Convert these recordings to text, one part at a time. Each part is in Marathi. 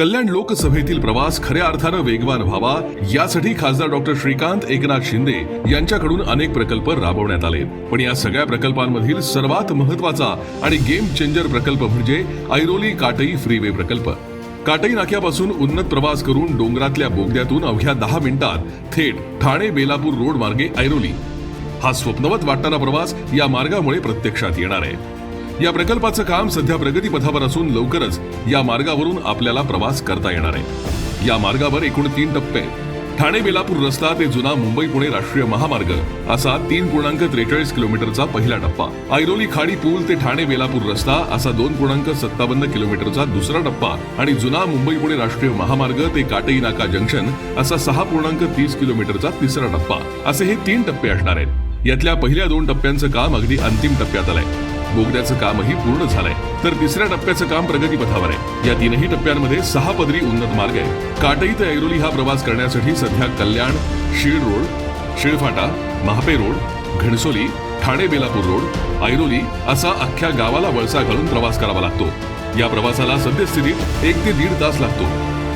कल्याण लोकसभेतील प्रवास खऱ्या अर्थानं वेगवान व्हावा यासाठी खासदार डॉक्टर श्रीकांत एकनाथ शिंदे यांच्याकडून अनेक प्रकल्प राबवण्यात आले पण या सगळ्या प्रकल्पांमधील सर्वात महत्त्वाचा आणि गेम चेंजर प्रकल्प म्हणजे ऐरोली काटई फ्रीवे प्रकल्प. काटई नाक्यापासून उन्नत प्रवास करून डोंगरातल्या बोगद्यातून अवघ्या दहा मिनिटात थेट ठाणे बेलापूर रोड मार्गे ऐरोली. हा स्वप्नवत वाटणारा प्रवास या मार्गामुळे प्रत्यक्षात येणार आहे. या प्रकल्पाचं काम सध्या प्रगतीपथावर असून लवकरच या मार्गावरून आपल्याला प्रवास करता येणार आहे. या मार्गावर एकूण तीन टप्पे. ठाणे बेलापूर रस्ता ते जुना मुंबई पुणे राष्ट्रीय महामार्ग असा तीन पूर्णांक त्रेचाळीस किलोमीटरचा पहिला टप्पा. ऐरोली खाडी पूल ते ठाणे बेलापूर रस्ता असा दोन पूर्णांक सत्तावन्न किलोमीटरचा दुसरा टप्पा आणि जुना मुंबई पुणे राष्ट्रीय महामार्ग ते काटई नाका जंक्शन असा सहा पूर्णांक तीस किलोमीटरचा तिसरा टप्पा. असे हे तीन टप्पे असणार आहेत. यातल्या पहिल्या दोन टप्प्यांचं काम अगदी अंतिम टप्प्यात आलंय. बोगद्याचं कामही पूर्ण झालंय. तर तिसऱ्या टप्प्याचं काम प्रगतीपथावर आहे. या तीनही टप्प्यांमध्ये सहा पदरी उन्नत मार्ग आहे काटई ते ऐरोली हा प्रवास करण्यासाठी सध्या Kalyan Shil road Shilphata Mahape road Ghansoli Thane Belapur road Airoli असा अख्ख्या गावाला वळसा घालून प्रवास करावा लागतो. या प्रवासाला सद्यस्थितीत एक ते दीड तास लागतो.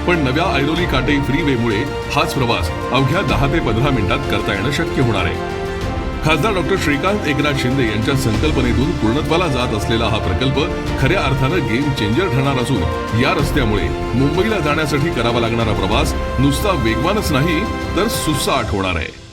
पण नव्या ऐरोली काटई फ्रीवेमुळे हाच प्रवास अवघ्या दहा ते पंधरा मिनिटात करता येणं शक्य होणार आहे. खासदार डॉक्टर श्रीकांत एकनाथ शिंदे यांच्या संकल्पनेतून पूर्णत्वाला जात असलेला हा प्रकल्प खऱ्या अर्थानं गेम चेंजर ठरणार असून या रस्त्यामुळे मुंबईला जाण्यासाठी करावा लागणारा प्रवास नुसता वेगवानच नाही तर सुसाट होणार आहे.